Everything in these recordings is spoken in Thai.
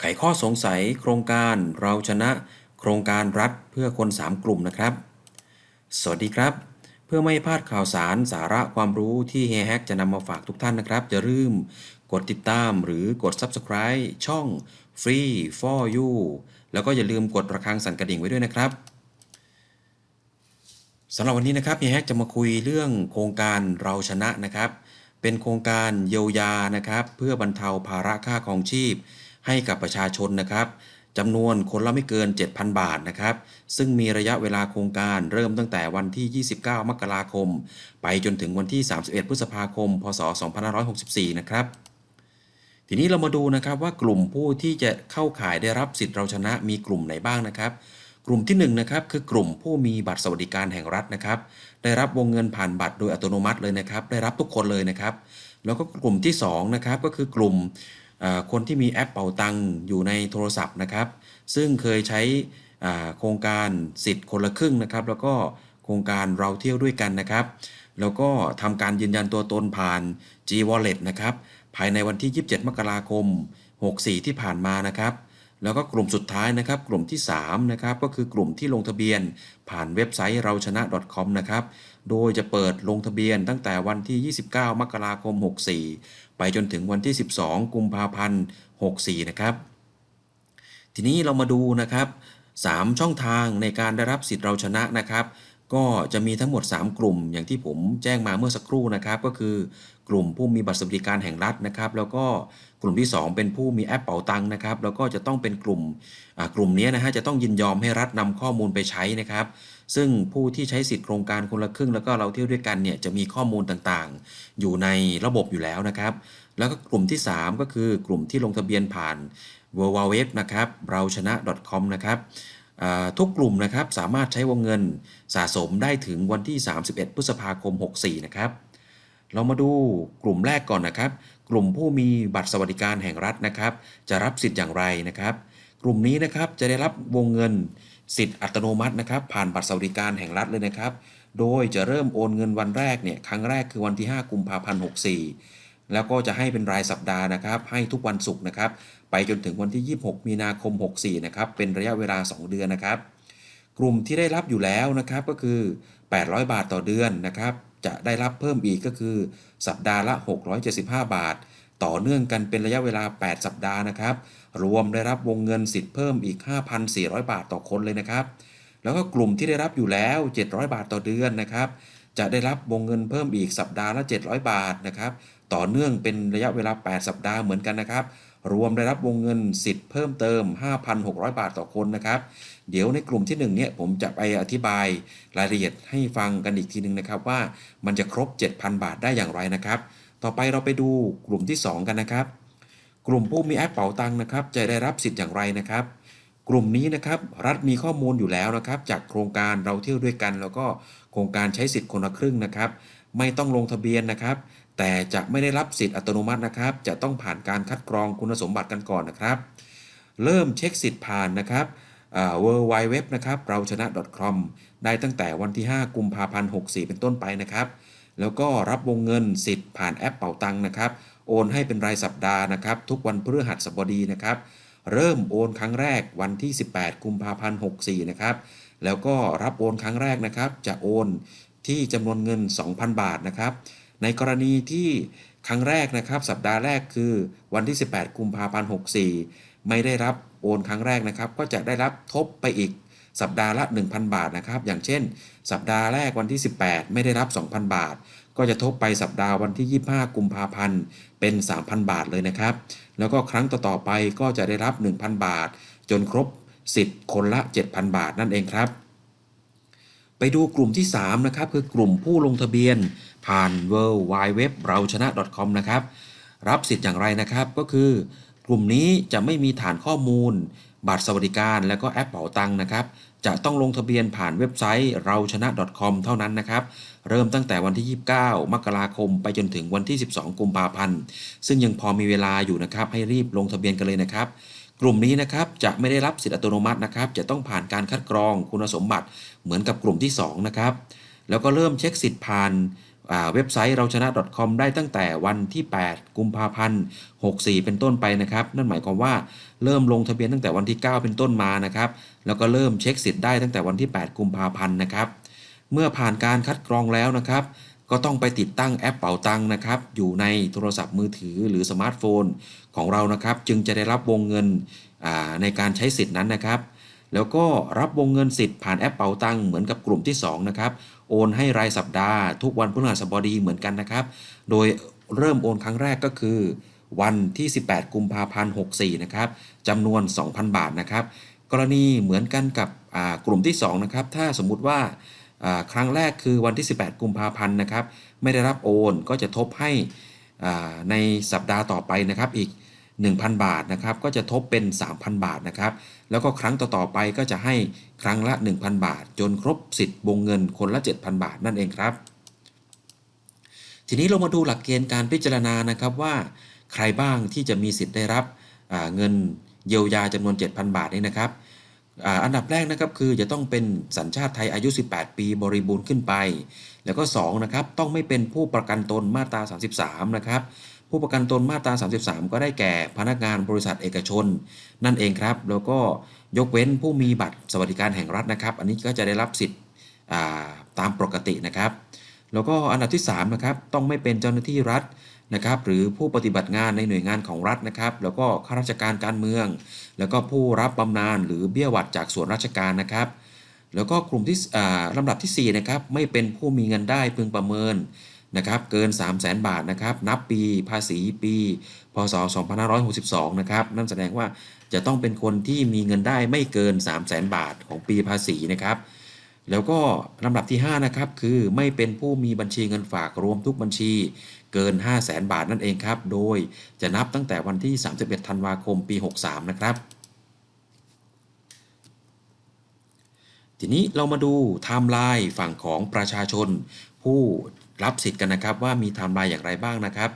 ไขข้อสงสัยโครงการเราชนะ โครงการรัฐเพื่อคน 3 กลุ่มนะครับ สวัสดีครับ เพื่อไม่พลาดข่าวสารสาระความรู้ที่เฮแฮกจะนำมาฝากทุกท่านนะครับอย่าลืมกดติดตามหรือกด Subscribe ช่อง Free for You แล้วก็อย่าลืมกดระฆังสั่นกระดิ่งไว้ด้วยนะครับสำหรับวันนี้นะครับเฮแฮกจะมาคุยเรื่องโครงการเราชนะนะครับ เป็นโครงการเยียวยานะครับ เพื่อบรรเทาภาระค่าครองชีพ ให้กับประชาชนนะครับจำนวนคนละไม่เกิน 7,000 บาทนะครับ ซึ่งมีระยะเวลาโครงการเริ่มตั้งแต่วันที่ 29 มกราคม ไปจนถึงวันที่ 31 พฤษภาคม พศ 2564 นะครับ ทีนี้เรามาดูนะครับว่ากลุ่มผู้ที่จะเข้าข่ายได้รับสิทธิ์เราชนะมีกลุ่มไหนบ้างนะครับ กลุ่มที่1นนะครับคือกลุ่มผู้มีบัตรสวัสดิการแห่งรัฐนะครับ ได้รับวงเงินผ่านบัตรโดยอัตโนมัติเลยนะครับ ได้รับทุกคนเลยนะครับ แล้วก็กลุ่มที่2นะครับก็คือกลุ่ม คนที่มีแอปเป่าตังอยู่ในโทรศัพท์นะครับ ซึ่งเคยใช้โครงการสิทธิ์คนละครึ่งนะครับ แล้วก็โครงการเราเที่ยวด้วยกันนะครับ แล้วก็ทำการยืนยันตัวตนผ่าน G Wallet นะครับ ภายในวันที่ 27 มกราคม 64 ที่ผ่านมานะครับ แล้วก็กลุ่มสุดท้ายนะครับ กลุ่มที่3นะครับ ก็คือกลุ่มที่ลงทะเบียนผ่านเว็บไซต์เราชนะ .com นะครับ โดยจะเปิดลงทะเบียนตั้งแต่วันที่ 29 มกราคม 64 ไปจนถึงวันที่ 12 กุมภาพันธ์ 64 นะครับ ทีนี้เรามาดูนะครับ 3 ช่องทางในการได้รับสิทธิ์เราชนะนะครับ ก็จะมีทั้งหมด 3 กลุ่ม อย่างที่ผมแจ้งมาเมื่อสักครู่นะครับ ก็คือกลุ่มผู้มีบัตรสวัสดิการแห่งรัฐนะครับ แล้วก็กลุ่มที่ 2 เป็นผู้มีแอปเป๋าตังค์นะครับ แล้วก็จะต้องเป็นกลุ่มกลุ่มนี้นะฮะจะต้องยินยอมให้รัฐนำข้อมูลไปใช้นะครับ ซึ่งผู้ที่ใช้สิทธิโครงการคนละครึ่ง แล้วก็เราเที่ยวด้วยกันเนี่ยจะมีข้อมูลต่างๆ อยู่ในระบบอยู่แล้วนะครับ แล้วก็กลุ่มที่ 3 ก็คือกลุ่มที่ลงทะเบียนผ่าน w w w นะครับเราชนะ .com นะครับทุกกลุ่มนะครับสามารถใช้วงเงินสะสมได้ถึงวันที่ 31 พฤษภาคม 64 นะครับ เรามาดูกลุ่มแรกก่อนนะครับ กลุ่มผู้มีบัตรสวัสดิการแห่งรัฐนะครับ จะรับสิทธิ์อย่างไรนะครับ กลุ่มนี้นะครับจะได้รับวงเงิน สิทธิ์อัตโนมัตินะครับ ผ่านบัตรสวัสดิการแห่งรัฐเลยนะครับ โดยจะเริ่มโอนเงินวันแรกเนี่ยครั้งแรกคือวันที่ 5 กุมภาพันธ์ 64 แล้วก็จะให้เป็นรายสัปดาห์นะครับ ให้ทุกวันศุกร์นะครับ ไปจนถึงวันที่ 26 มีนาคม 64 นะครับ เป็นระยะเวลา 2 เดือนนะครับ กลุ่มที่ได้รับอยู่แล้วนะครับก็คือ 800 บาทต่อเดือนนะครับ จะได้รับเพิ่มอีกก็คือ สัปดาห์ละ 675 บาท ต่อเนื่องกันเป็นระยะเวลา 8 สัปดาห์นะครับ รวมได้รับวงเงินสิทธิ์เพิ่มอีก 5,400 บาทต่อคนเลยนะครับ แล้วก็กลุ่มที่ได้รับอยู่แล้ว 700 บาทต่อเดือนนะครับ จะได้รับวงเงินเพิ่มอีกสัปดาห์ละ 700 บาทนะครับ ต่อเนื่องเป็นระยะเวลา 8 สัปดาห์เหมือนกันนะครับ รวมได้รับวงเงินสิทธิ์เพิ่มเติม 5,600 บาทต่อคนนะครับ เดี๋ยวในกลุ่มที่1เนี่ยผมจะไปอธิบายรายละเอียดให้ฟังกันอีกทีนึงนะครับว่ามันจะครบ 7,000 บาทได้อย่างไรนะครับ ต่อไปเราไปดูกลุ่มที่ 2 กันนะครับ กลุ่มผู้มีแอปเป๋าตังค์นะครับ จะได้รับสิทธิ์อย่างไรนะครับ กลุ่มนี้นะครับรัฐมีข้อมูลอยู่แล้วนะครับ จากโครงการเราเที่ยวด้วยกัน แล้วก็โครงการใช้สิทธิ์คนละครึ่งนะครับ ไม่ต้องลงทะเบียนนะครับ แต่จะไม่ได้รับสิทธิ์อัตโนมัตินะครับ จะต้องผ่านการคัดกรองคุณสมบัติกันก่อนนะครับ เริ่มเช็คสิทธิ์ผ่านนะครับเวอร์ไวเว็บนะครับเราชนะ .com ได้ตั้งแต่วันที่ 5 กุมภาพันธ์ 64 เป็นต้นไปนะครับ แล้วก็รับวงเงินสิทธิ์ผ่านแอปเป่าตังนะครับ โอนให้เป็นรายสัปดาห์นะครับ ทุกวันพฤหัสบดีนะครับ เริ่มโอนครั้งแรกวันที่ 18 กุมภาพันธ์ 64 นะครับ แล้วก็รับโอนครั้งแรกนะครับ จะโอนที่จำนวนเงิน 2,000 บาทนะครับ ในกรณีที่ครั้งแรกนะครับ สัปดาห์แรกคือวันที่ 18 กุมภาพันธ์ 64 ไม่ได้รับโอนครั้งแรกนะครับ ก็จะได้รับทบไปอีกสัปดาห์ละ 1,000 บาทนะครับ อย่างเช่น สัปดาห์แรกวันที่ 18 ไม่ได้รับ 2,000 บาท ก็จะทบไปสัปดาห์วันที่ 25 กุมภาพันธ์เป็น 3,000 บาทเลยนะครับ แล้วก็ครั้งต่อๆไปก็จะได้รับ 1,000 บาท จนครบสิทธิ์คนละ 7,000 บาทนั่นเองครับไปดูกลุ่มที่ 3 นะครับ คือกลุ่มผู้ลงทะเบียน ผ่าน w w w เราชนะ .com นะครับ รับสิทธิ์อย่างไรนะครับก็คือ กลุ่มนี้จะไม่มีฐานข้อมูล บัตรสวัสดิการและก็แอปเป๋าตังค์นะครับจะต้องลงทะเบียนผ่านเว็บไซต์เราชนะ .com เท่านั้นนะครับ เริ่มตั้งแต่วันที่ 29 มกราคม ไปจนถึงวันที่ 12 กุมภาพันธ์ ซึ่งยังพอมีเวลาอยู่นะครับ ให้รีบลงทะเบียนกันเลยนะครับ กลุ่มนี้นะครับจะไม่ได้รับสิทธิอัตโนมัตินะครับ จะต้องผ่านการคัดกรองคุณสมบัติเหมือนกับกลุ่มที่ 2 นะครับ แล้วก็เริ่มเช็คสิทธิ์ผ่าน เว็บไซต์เราชนะ .com ได้ตั้งแต่วันที่ 8 กุมภาพันธ์ 64 เป็นต้นไปนะครับ นั่นหมายความว่าเริ่มลงทะเบียนตั้งแต่วันที่ 9 เป็นต้นมานะครับ แล้วก็เริ่มเช็คสิทธิ์ได้ตั้งแต่วันที่ 8 กุมภาพันธ์นะครับ เมื่อผ่านการคัดกรองแล้วนะครับ ก็ต้องไปติดตั้งแอปเป๋าตังนะครับ อยู่ในโทรศัพท์มือถือหรือสมาร์ทโฟนของเรานะครับ จึงจะได้รับวงเงินในการใช้สิทธิ์นั้นนะครับ แล้วก็รับวงเงินสิทธิ์ผ่านแอปเป๋าตังเหมือนกับกลุ่มที่ 2 นะครับ โอนให้รายสัปดาห์ ทุกวันพฤหัสบดีเหมือนกันนะครับ โดยเริ่มโอนครั้งแรกก็คือ วันที่ 18 กุมภาพันธ์ 64 นะครับจำนวน 2,000 บาทนะครับ กรณีเหมือนกันกับกลุ่มที่ 2 นะครับ ถ้าสมมุติว่าครั้งแรกคือวันที่ 18 กุมภาพันธ์นะครับ ไม่ได้รับโอนก็จะทบให้ในสัปดาห์ต่อไปนะครับอีก 1,000 บาทนะครับก็จะทบเป็น 3,000 บาทนะครับแล้วก็ครั้งต่อๆไปก็จะให้ครั้งละ 1,000 บาท จนครบสิทธิ์วงเงินคนละ 7,000 บาทนั่นเองครับ ทีนี้เรามาดูหลักเกณฑ์การพิจารณานะครับว่า ใครบ้างที่จะมีสิทธิ์ได้รับเงินเยียวยาจำนวน 7,000 บาทนี้นะครับอ,อันดับแรกนะครับคือจะต้องเป็นสัญชาติไทยอายุ 18 ปีบริบูรณ์ขึ้นไป แล้วก็2นะครับต้องไม่เป็นผู้ประกันตนมาตรา 33 นะครับ ผู้ประกันตนมาตรา 33 ก็ได้แก่พนักงานบริษัทเอกชน นั่นเองครับ แล้วก็ยกเว้นผู้มีบัตรสวัสดิการแห่งรัฐนะครับ อันนี้ก็จะได้รับสิทธิ์ตามปกตินะครับ แล้วก็อันดับที่3นะครับต้องไม่เป็นเจ้าหน้าที่รัฐนะครับหรือผู้ปฏิบัติงานในหน่วยงานของรัฐนะครับ แล้วก็ข้าราชการการเมือง แล้วก็ผู้รับบำนาญหรือเบี้ยหวัดจากส่วนราชการนะครับ แล้วก็กลุ่มที่อ่าลำดับที่4นะครับไม่เป็นผู้มีเงินได้พึงประเมิน นะครับเกิน 3 0 0 0 0 0บาทนะครับนับปีภาษีปี พศ 2562 นะครับนั่นแสดงว่าจะต้องเป็นคนที่มีเงินได้ไม่เกิน 3 0 0 0 0 0บาทของปีภาษีนะครับแล้วก็ลำดับที่ 5 นะครับ คือไม่เป็นผู้มีบัญชีเงินฝากรวมทุกบัญชีเกิน 5 0 0แสนบาทนั่นเองครับ โดยจะนับตั้งแต่วันที่ 31 ธันวาคมปี 63 นะครับ ทีนี้เรามาดูไทม์ไลน์ฝั่งของประชาชน ผู้ รับสิทธิ์กันนะครับว่ามีไทม์ไลน์อย่างไรบ้างนะครับ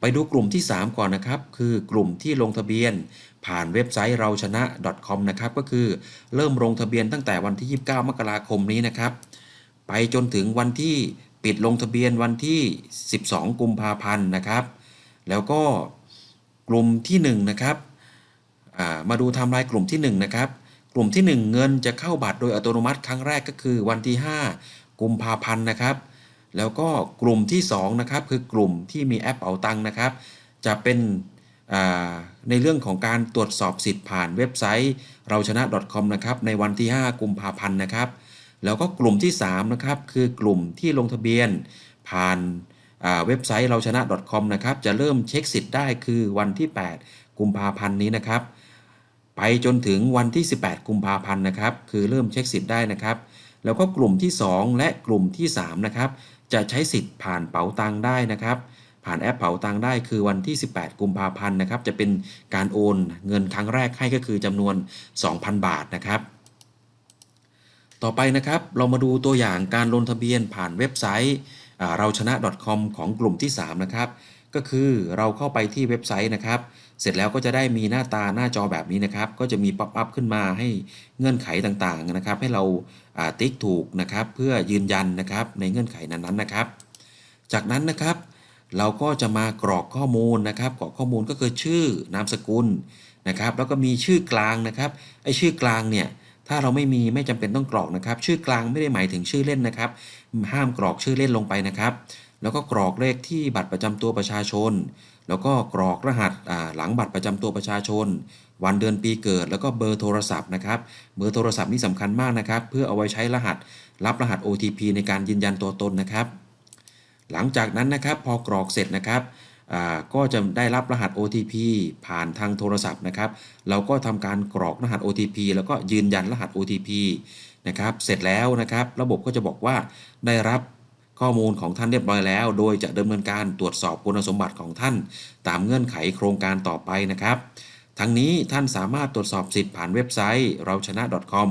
ไปดูกลุ่มที่ 3 ก่อนนะครับ คือกลุ่มที่ลงทะเบียน ผ่านเว็บไซต์เราชนะ .com นะครับก็คือเริ่มลงทะเบียนตั้งแต่วันที่ 29 มกราคมนี้นะครับ ไปจนถึงวันที่ปิดลงทะเบียนวันที่ 12 กุมภาพันธ์นะครับ แล้วก็กลุ่มที่ 1 นะครับมาดูไทม์ไลน์กลุ่มที่ 1 นะครับ กลุ่มที่ 1 เงินจะเข้าบัตรโดยอัตโนมัติครั้งแรกก็คือวันที่ 5 กุมภาพันธ์นะครับ แล้วก็กลุ่มที่2นะครับคือกลุ่มที่มีแอปเป๋าตังค์นะครับ จะเป็นในเรื่องของการตรวจสอบสิทธิ์ผ่านเว็บไซต์ เราชนะ .com นะครับในวันที่ 5 กุมภาพันธ์นะครับ แล้วก็กลุ่มที่3นะครับคือกลุ่มที่ลงทะเบียนผ่านาเว็บไซต์เราชนะ .com นะครับจะเริ่มเช็คสิทธิ์ได้คือวันที่ 8 กุมภาพันธ์นี้นะครับ ไปจนถึงวันที่ 18 กุมภาพันธ์นะครับ คือเริ่มเช็คสิทธิ์ได้นะครับ แล้วก็กลุ่มที่ 2 และกลุ่มที่3นะครับ จะใช้สิทธิ์ผ่านเป๋าตังได้นะครับ ผ่านแอปเป๋าตังได้คือวันที่ 18 กุมภาพันธ์นะครับ จะเป็นการโอนเงินครั้งแรกให้ก็คือจำนวน 2,000 บาทนะครับ ต่อไปนะครับเรามาดูตัวอย่างการลงทะเบียนผ่านเว็บไซต์เราชนะ .com ของกลุ่มที่ 3 นะครับ ก็คือเราเข้าไปที่เว็บไซต์นะครับ เสร็จแล้วก็จะได้มีหน้าตาหน้าจอแบบนี้นะครับ ก็จะมีป๊อปอัพขึ้นมาให้เงื่อนไขต่างๆนะครับ ให้เราติ๊กถูกนะครับ เพื่อยืนยันนะครับในเงื่อนไขนั้นๆนะครับ จากนั้นนะครับเราก็จะมากรอกข้อมูลนะครับ กรอกข้อมูลก็คือชื่อนามสกุลนะครับ แล้วก็มีชื่อกลางนะครับไอ้ชื่อกลางเนี่ยถ้าเราไม่มีไม่จำเป็นต้องกรอกนะครับ ชื่อกลางไม่ได้หมายถึงชื่อเล่นนะครับ ห้ามกรอกชื่อเล่นลงไปนะครับ แล้วก็กรอกเลขที่บัตรประจำตัวประชาชน แล้วก็กรอกรหัสหลังบัตรประจำตัวประชาชน วันเดือนปีเกิด แล้วก็เบอร์โทรศัพท์นะครับ เบอร์โทรศัพท์นี่สำคัญมากนะครับ เพื่อเอาไว้ใช้รหัส รับรหัส OTP ในการยืนยันตัวตนนะครับ หลังจากนั้นนะครับพอกรอกเสร็จนะครับก็จะได้รับรหัส OTP ผ่านทางโทรศัพท์นะครับ เราก็ทำการกรอกรหัส OTP แล้วก็ยืนยันรหัส OTP นะครับ เสร็จแล้วนะครับ ระบบก็จะบอกว่าได้รับ ข้อมูลของท่านเรียบร้อยแล้ว โดยจะดำเนินการตรวจสอบคุณสมบัติของท่าน ตามเงื่อนไขโครงการต่อไปนะครับทั้งนี้ท่านสามารถตรวจสอบสิทธิ์ผ่านเว็บไซต์เราชนะ .com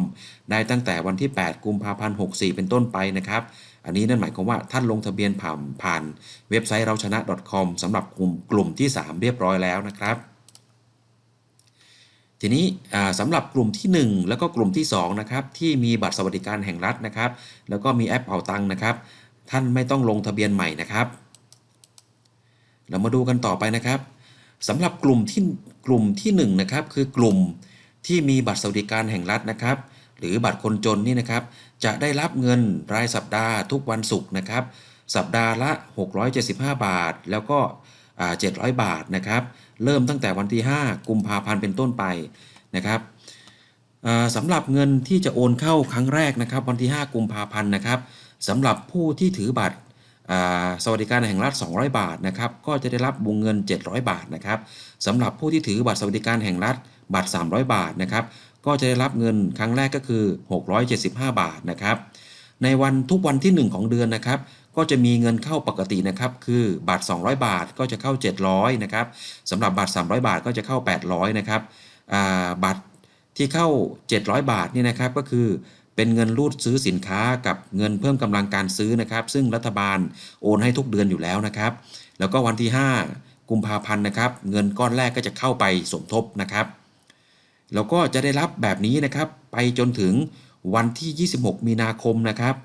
ได้ตั้งแต่วันที่ 8 กุมภาพันธ์ 64 เป็นต้นไปนะครับ อันนี้นั่นหมายความว่าท่านลงทะเบียนผ่านผ่านเว็บไซต์เราชนะ .com สำหรับกลุ่มกลุ่มที่ 3 เรียบร้อยแล้วนะครับ ทีนี้สำหรับกลุ่มที่ 1 แล้วก็กลุ่มที่2นะครับที่มีบัตรสวัสดิการแห่งรัฐนะครับ แล้วก็มีแอปเป่าตังนะครับ ท่านไม่ต้องลงทะเบียนใหม่นะครับ เรามาดูกันต่อไปนะครับสำหรับกลุ่มที่กลุ่มที่1นงนะครับคือกลุ่มที่มีบัตรสวัสดิการแห่งรัฐนะครับ หรือบัตรคนจนนี่นะครับ จะได้รับเงินรายสัปดาห์ทุกวันศุกร์นะครับ สัปดาห์ละ 675 บาท แล้วก็700 บาทนะครับ เริ่มตั้งแต่วันที่ 5 กุมภาพันธ์เป็นต้นไปนะครับสำหรับเงินที่จะโอนเข้าครั้งแรกนะครับ วันที่ 5 กุมภาพันธ์นะครับ สำหรับผู้ที่ถือบัตรสวัสดิการแห่งรัฐ 200 บาทนะครับก็จะได้รับวงเงิน 700 บาทนะครับสำหรับผู้ที่ถือบัตรสวัสดิการแห่งรัฐบัตร 300 บาทนะครับก็จะได้รับเงินครั้งแรกก็คือ 675 บาทนะครับในวันทุกวันที่ 1 ของเดือนนะครับก็จะมีเงินเข้าปกตินะครับคือบัตร 200 บาทก็จะเข้า 700นะครับสำหรับบัตร 300 บาทก็จะเข้า 800นะครับบัตรที่เข้า 700 บาทนี่นะครับก็คือ เป็นเงินรูดซื้อสินค้ากับเงินเพิ่มกำลังการซื้อนะครับ ซึ่งรัฐบาลโอนให้ทุกเดือนอยู่แล้วนะครับ แล้วก็วันที่ 5 กุมภาพันธ์นะครับ เงินก้อนแรกก็จะเข้าไปสมทบนะครับแล้วก็จะได้รับแบบนี้นะครับ ไปจนถึงวันที่ 26 มีนาคมนะครับ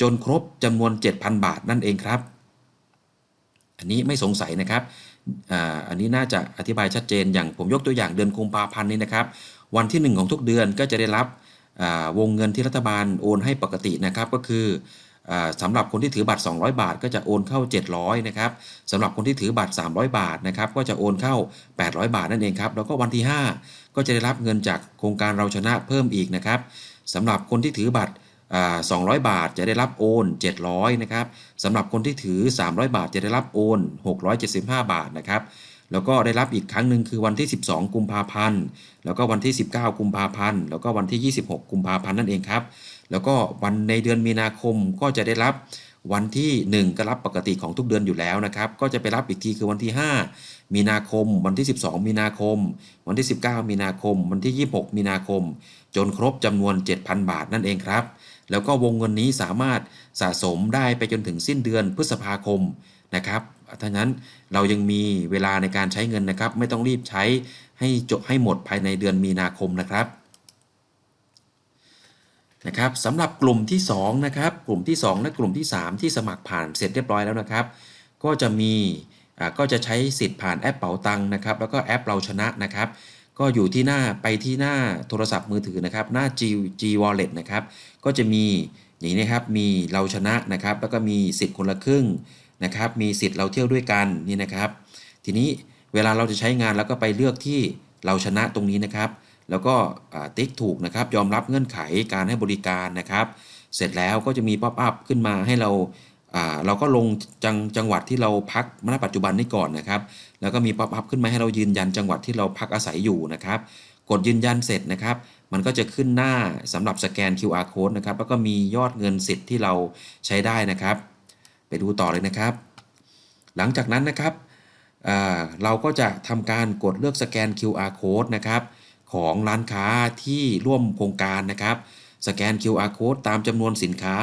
จนครบจำนวน 7,000 บาทนั่นเองครับ อันนี้ไม่สงสัยนะครับออันนี้น่าจะอธิบายชัดเจนอย่างผมยกตัวอย่างเดือนกุมภาพันธ์นี้นะครับ วันที่ 1 ของทุกเดือนก็จะได้รับ วงเงินที่รัฐบาลโอนให้ปกตินะครับก็คืออ่าสำหรับคนที่ถือบัตร 200 บาท ก็จะโอนเข้า 700นะครับสำหรับคนที่ถือบัตร 300 บาทนะครับก็จะโอนเข้า 800 บาทนั่นเองครับแล้วก็วันที่ 5 ก็จะได้รับเงินจากโครงการเราชนะเพิ่มอีกนะครับสำหรับคนที่ถือบัตร200 บาทจะได้รับโอน 700นะครับสำหรับคนที่ถือ 300 บาทจะได้รับโอน 675 บาทนะครับ แล้วก็ได้รับอีกครั้งหนึ่งคือวันที่ 12 กุมภาพันธ์ แล้วก็วันที่ 19 กุมภาพันธ์ แล้วก็วันที่ 26 กุมภาพันธ์นั่นเองครับ แล้วก็วันในเดือนมีนาคมก็จะได้รับวันที่ 1 ก็รับปกติของทุกเดือนอยู่แล้วนะครับ ก็จะไปรับอีกทีคือวันที่ 5 มีนาคม วันที่ 12 มีนาคม วันที่ 19 มีนาคม วันที่ 26 มีนาคม จนครบจำนวน 7,000 บาทนั่นเองครับ แล้วก็วงเงินนี้สามารถสะสมได้ไปจนถึงสิ้นเดือนพฤษภาคมนะครับ ถ้านั้นเรายังมีเวลาในการใช้เงินนะครับ ไม่ต้องรีบใช้ให้จบให้หมดภายในเดือนมีนาคมนะครับนะครับสำหรับกลุ่มที่2นะครับกลุ่มที่ 2 และกลุ่มที่ 3 ที่สมัครผ่านเสร็จเรียบร้อยแล้วนะครับ ก็จะมีก็จะใช้สิทธิ์ผ่านแอปเป๋าตังนะครับ แล้วก็แอปเราชนะนะครับ ก็อยู่ที่หน้าไปที่หน้าโทรศัพท์มือถือนะครับ หน้า G G Wallet นะครับ ก็จะมีอย่างนี้นะครับมีเราชนะนะครับ แล้วก็มีสิทธิ์คนละครึ่ง นะครับ มีสิทธิ์เราเที่ยวด้วยกันนี่นะครับ ทีนี้เวลาเราจะใช้งานแล้วก็ไปเลือกที่เราชนะตรงนี้นะครับ แล้วก็ติ๊กถูกนะครับ ยอมรับเงื่อนไขการให้บริการนะครับ เสร็จแล้วก็จะมีป๊อปอัพขึ้นมาให้เราเราก็ลงจังจังหวัดที่เราพักณปัจจุบันนี้ก่อนนะครับ แล้วก็มีป๊อปอัพขึ้นมาให้เรายืนยันจังหวัดที่เราพักอาศัยอยู่นะครับ กดยืนยันเสร็จนะครับ มันก็จะขึ้นหน้าสำหรับสแกน QR code นะครับ แล้วก็มียอดเงินสิทธิ์ที่เราใช้ได้นะครับ ไปดูต่อเลยนะครับ หลังจากนั้นนะครับเราก็จะทำการกดเลือกสแกน QR code นะครับของร้านค้าที่ร่วมโครงการนะครับ สแกน QR code ตามจำนวนสินค้า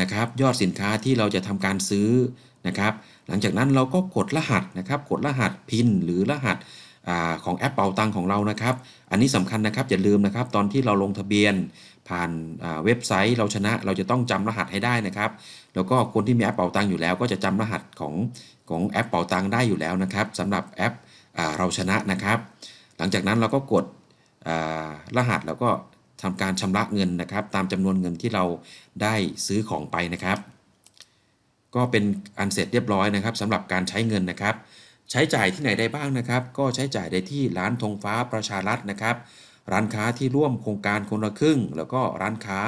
นะครับยอดสินค้าที่เราจะทำการซื้อนะครับ หลังจากนั้นเราก็กดรหัสนะครับ กดรหัสพินหรือรหัสอของแอปเป่าตังของเรานะครับ อันนี้สำคัญนะครับอย่าลืมนะครับ ตอนที่เราลงทะเบียน ผ่านเว็บไซต์เราชนะเราจะต้องจำรหัสให้ได้นะครับ แล้วก็คนที่มีแอปเป่าตังอยู่แล้วก็จะจำรหัสของของแอปเป่าตังได้อยู่แล้วนะครับสำหรับแอปเราชนะนะครับ หลังจากนั้นเราก็กดรหัสแล้วก็ทำการชำระเงินนะครับ ตามจำนวนเงินที่เราได้ซื้อของไปนะครับ ก็เป็นอันเสร็จเรียบร้อยนะครับสำหรับการใช้เงินนะครับ ใช้จ่ายที่ไหนได้บ้างนะครับ ก็ใช้จ่ายได้ที่ร้านธงฟ้าประชารัฐนะครับ ร้านค้าที่ร่วมโครงการคนละครึ่ง แล้วก็ร้านค้า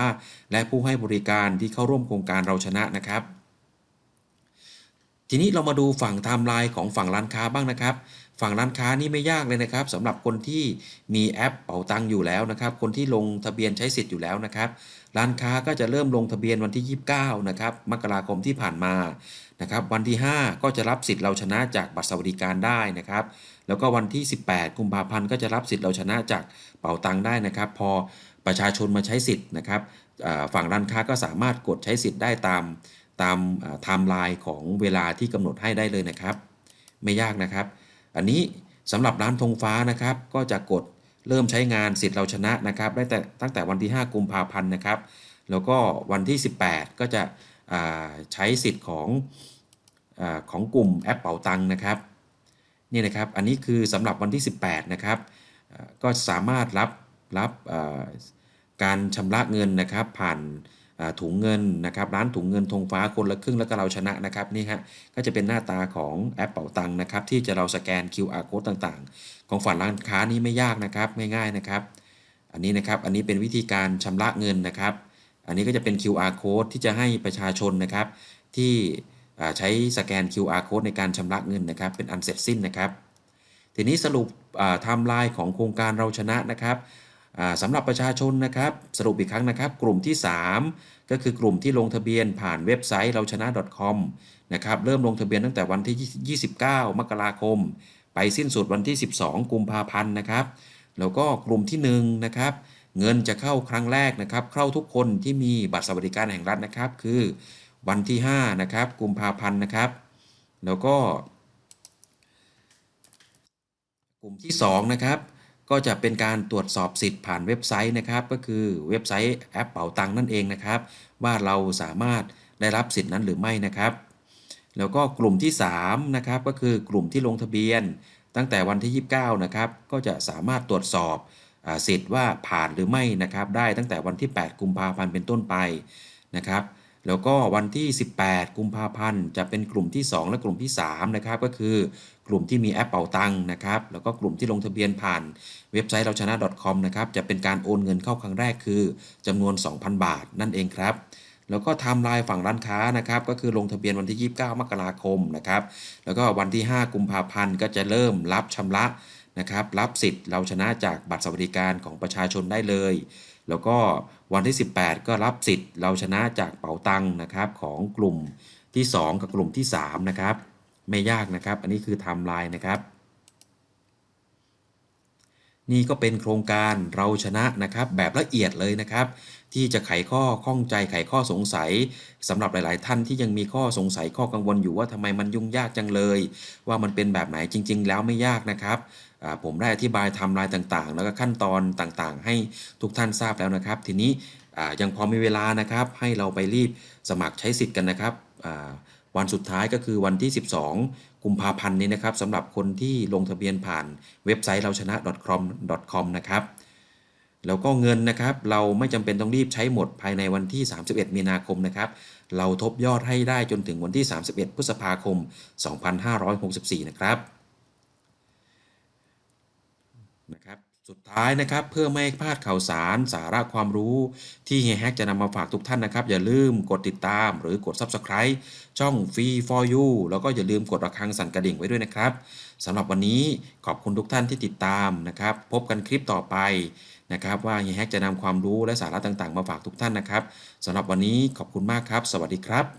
และผู้ให้บริการที่เข้าร่วมโครงการเราชนะนะครับ ทีนี้เรามาดูฝั่งไทม์ไลน์ของฝั่งร้านค้าบ้างนะครับ ฝั่งร้านค้านี่ไม่ยากเลยนะครับสำหรับคนที่มีแอปเป๋าตังอยู่แล้วนะครับ คนที่ลงทะเบียนใช้สิทธิ์อยู่แล้วนะครับ ร้านค้าก็จะเริ่มลงทะเบียนวันที่ 29 นะครับมกราคมที่ผ่านมานะครับ วันที่ 5 ก็จะรับสิทธิ์เราชนะจากบัตรสวัสดิการได้นะครับ แล้วก็วันที่ 18 กุมภาพันธ์ก็จะรับสิทธิ์เราชนะจากเป๋าตังได้นะครับ พอประชาชนมาใช้สิทธิ์นะครับฝั่งร้านค้าก็สามารถกดใช้สิทธิ์ได้ตามตามไทม์ไลน์ของเวลาที่กำหนดให้ได้เลยนะครับ ไม่ยากนะครับ อันนี้สำหรับร้านธงฟ้านะครับก็จะกดเริ่มใช้งานสิทธิ์เราชนะนะครับ ได้แต่ตั้งแต่วันที่ 5 กุมภาพันธ์นะครับ แล้วก็วันที่ 18 ก็จะใช้สิทธิ์ของอของกลุ่มแอปเป๋าตังนะครับ นี่นะครับ อันนี้คือสำหรับวันที่ 18 นะครับ ก็สามารถรับรับการชำระเงินนะครับผ่านถุงเงินนะครับร้านถุงเงินธงฟ้าคนละครึ่งแล้วก็เราชนะนะครับนี่ฮะก็จะเป็นหน้าตาของแอปเป๋าตังค์นะครับที่จะเราสแกน QR code ต่างๆ ของฝั่งร้านค้านี้ไม่ยากนะครับง่ายๆนะครับ อันนี้นะครับอันนี้เป็นวิธีการชำระเงินนะครับ อันนี้ก็จะเป็น QR code ที่จะให้ประชาชนนะครับที่ ใช้สแกน QR code ในการชำระเงินนะครับ เป็นอันเสร็จสิ้นนะครับ ทีนี้สรุปไทม์ไลน์ของโครงการเราชนะนะครับสำหรับประชาชนนะครับ สรุปอีกครั้งนะครับ กลุ่มที่ 3 ก็คือกลุ่มที่ลงทะเบียนผ่านเว็บไซต์เราชนะ .com นะครับเริ่มลงทะเบียนตั้งแต่วันที่ 29 มกราคม ไปสิ้นสุดวันที่ 12 กุมภาพันธ์นะครับ แล้วก็กลุ่มที่1นะครับเงินจะเข้าครั้งแรกนะครับ เข้าทุกคนที่มีบัตรสวัสดิการแห่งรัฐนะครับ คือ วันที่ 5 นะครับ กุมภาพันธ์นะครับ แล้วก็ กลุ่มที่ 2 นะครับ ก็จะเป็นการตรวจสอบสิทธิ์ผ่านเว็บไซต์นะครับ ก็คือเว็บไซต์แอปเป๋าตังนั่นเองนะครับ ว่าเราสามารถได้รับสิทธิ์นั้นหรือไม่นะครับ แล้วก็กลุ่มที่ 3 นะครับ ก็คือกลุ่มที่ลงทะเบียน ตั้งแต่วันที่ 29 นะครับ ก็จะสามารถตรวจสอบอสิทธิ์ว่าผ่านหรือไม่นะครับ ได้ตั้งแต่วันที่ 8 กุมภาพันธ์เป็นต้นไปนะครับ แล้วก็วันที่ 18 กุมภาพันธ์จะเป็นกลุ่มที่ 2 และกลุ่มที่3นะครับก็คือกลุ่มที่มีแอปเป่าตังค์นะครับแล้วก็กลุ่มที่ลงทะเบียนผ่านเว็บไซต์เราชนะ .com นะครับจะเป็นการโอนเงินเข้าครั้งแรกคือจำนวน 2,000 บาทนั่นเองครับแล้วก็ไทม์ไลน์ฝั่งร้านค้านะครับ ก็คือลงทะเบียนวันที่ 29 มกราคมนะครับ แล้วก็วันที่ 5 กุมภาพันธ์ก็จะเริ่มรับชำระนะครับ รับสิทธิ์เราชนะจากบัตรสวัสดิการของประชาชนได้เลย แล้วก็วันที่ 18 ก็รับสิทธิ์เราชนะจากเป๋าตังค์นะครับของกลุ่มที่ 2 กับกลุ่มที่ 3 นะครับ ไม่ยากนะครับ อันนี้คือไทม์ไลน์นะครับ นี่ก็เป็นโครงการเราชนะนะครับแบบละเอียดเลยนะครับ ที่จะไขข้อข้องใจไขข้อสงสัยสำหรับหลาย ๆ ท่านที่ยังมีข้อสงสัยข้อกังวลอยู่ว่าทำไมมันยุ่งยากจังเลย ว่ามันเป็นแบบไหนจริง ๆ แล้วไม่ยากนะครับ ผมได้อธิบายทำลายต่างๆ แล้วก็ขั้นตอนต่างๆ ให้ทุกท่านทราบแล้วนะครับ ทีนี้ยังพอมีเวลานะครับ ให้เราไปรีบสมัครใช้สิทธิ์กันนะครับวันสุดท้ายก็คือวันที่ 12 กุมภาพันธ์นี้นะครับสำหรับคนที่ลงทะเบียนผ่านเว็บไซต์เราชนะ .com .com นะครับแล้วก็เงินนะครับ เราไม่จำเป็นต้องรีบใช้หมดภายในวันที่ 31 มีนาคมนะครับ เราทบยอดให้ได้จนถึงวันที่ 31 พฤษภาคม 2564 นะครับ นะครับสุดท้ายนะครับเพื่อไม่พลาดข่าวสารสาระความรู้ที่เฮียแฮกจะนำมาฝากทุกท่านนะครับ อย่าลืมกดติดตามหรือกด Subscribe ช่อง Free for You แล้วก็อย่าลืมกดระฆังสั่นกระดิ่งไว้ด้วยนะครับสำหรับวันนี้ขอบคุณทุกท่านที่ติดตามนะครับ พบกันคลิปต่อไปนะครับว่าเฮียแฮกจะนำความรู้และสาระต่างๆ มาฝากทุกท่านนะครับสำหรับวันนี้ขอบคุณมากครับ สวัสดีครับ